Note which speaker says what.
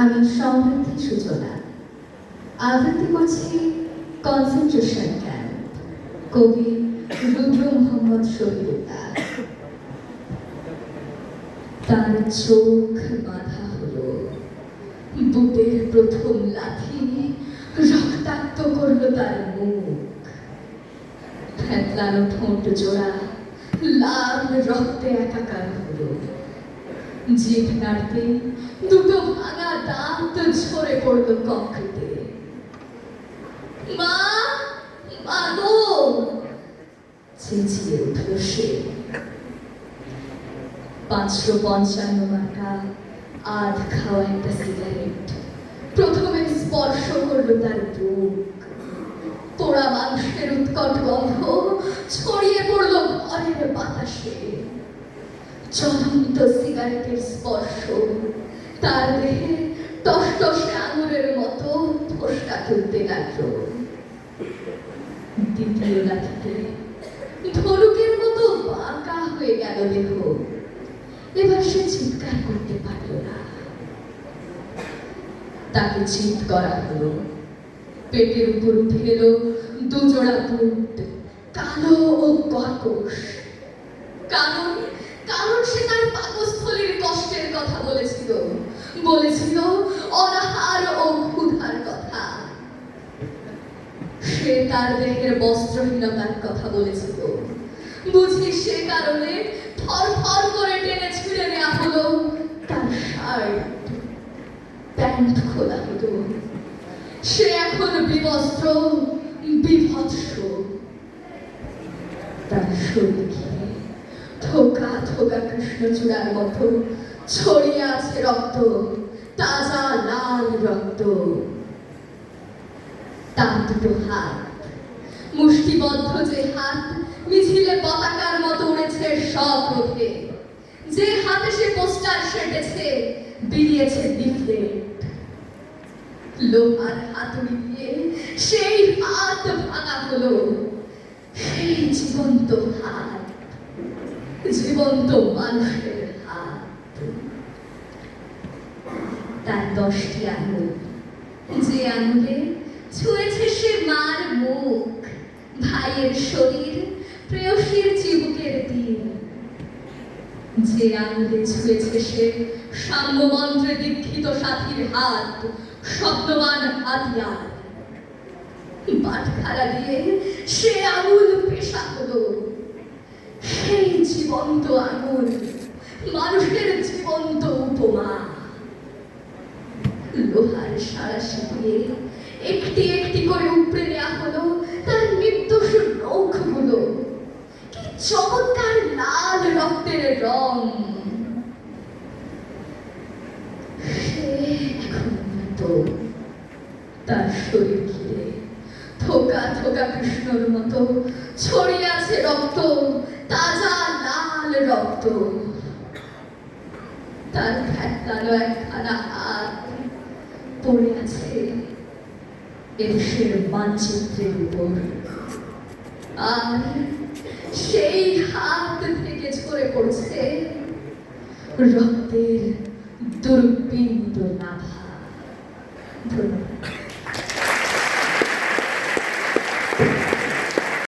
Speaker 1: আমি সমৃদ্ধি সূচনা। আবৃত্তি করছি কনসেন্ট্রেশন ক্যাম্প কবি রুদ্র মোহাম্মদ শহীদুল্লাহ তার চোখ বাঁধা হলো বুকের প্রথম লাথি রক্তাক্ত করল তার মুখ। ফেতলানো ঠোঁট জোড়া, লাল রক্তে একাকার হলো। জিভ নাড়তে দুটো ভাঙা দাঁত ঝরে পড়ল কংক্রিটে মা চেঁচিয়ে উঠল সে। পাঁচশো পঞ্চান্ন মার্কা আধ খাওয়া একটা সিগারেট। প্রথমে স্পর্শ করল তার বুক। পোড়া মাংসের উৎকট গন্ধ ছড়িয়ে পড়ল ঘরের বাতাসে। চলন্ত সিগারেটের স্পর্শ। তার দেহে টসটসে আঙুরের মতো ফসকা তুলতে লাগল। দ্বিতীয় লাঠিতে ধনুকের মতো বাঁকা হয়ে গেল দেহ। এবার সে চিৎকার করতে পারল না। তাকে চিৎ করা হলো। পেটের উপর উঠে এলো দুজোড়া বুট কালো ও কর্কশ। কারণ সে তার পাকস্থলীর কষ্টের কথা বলেছিল বলেছিল, অনাহার ও ক্ষুধার কথা। সে তার দেহের বস্ত্রহীনতার কথা বলেছিল। বুঝি সে কারণে থর থর করে টেনে ছিঁড়ে নেওয়া হলো। তার শার্ট, প্যান্ট খোলা হলো। সে এখন বিবস্ত্র, বিভৎস। তার শরীর ঘিরে। থোকা থোকা কৃষ্ণচূড়ার মতো ছড়িয়ে আছে রক্ত, তাজা লাল রক্ত। তার দুটো হাত, মুষ্টিবদ্ধ যে হাত, মিছিলে পতাকার মতো উড়েছে সব রোধে যে হাতে সে পোস্টার সেটেছে, বিলিয়েছে লিফলেট। লোহার হাতুড়ি দিয়ে সেই হাত ভাঙা হলো, সেই জীবন্ত হাত। জীবন্ত মানুষের হাত তার দশটি আঙুল যে আঙুলে ছুঁয়েছে সে মার মুখ, ভাইয়ের শরীর, প্রেয়সীর চিবুকের তীর। যে আঙুলে ছুঁয়েছে সে সাম্যমন্ত্রে দীক্ষিত সাথীর হাত শব্দমান হাতিয়ার। বাটখারা দিয়ে সে আঙুল পেশা হলো জীবন্ত আঙুল মানুষের জীবন্ত উপমা। লোহার সারাশি দিয়ে একটি একটি করে উপড়ে নেওয়া হলো তার নির্দোষ নৌকগুলো কি চমৎকার লাল রক্তের রং। তার শরীর ঘিরে থোকা থোকা কৃষ্ণর মতো ছড়িয়ে আছে রক্ত, তাজা রক্ত, তার একখানা হাত পড়ে আছে মানচিত্রের উপর। আর সেই হাত থেকে ঝরে পড়ছে রক্তের দুর্বিন্দু নাভা। ধন্যবাদ।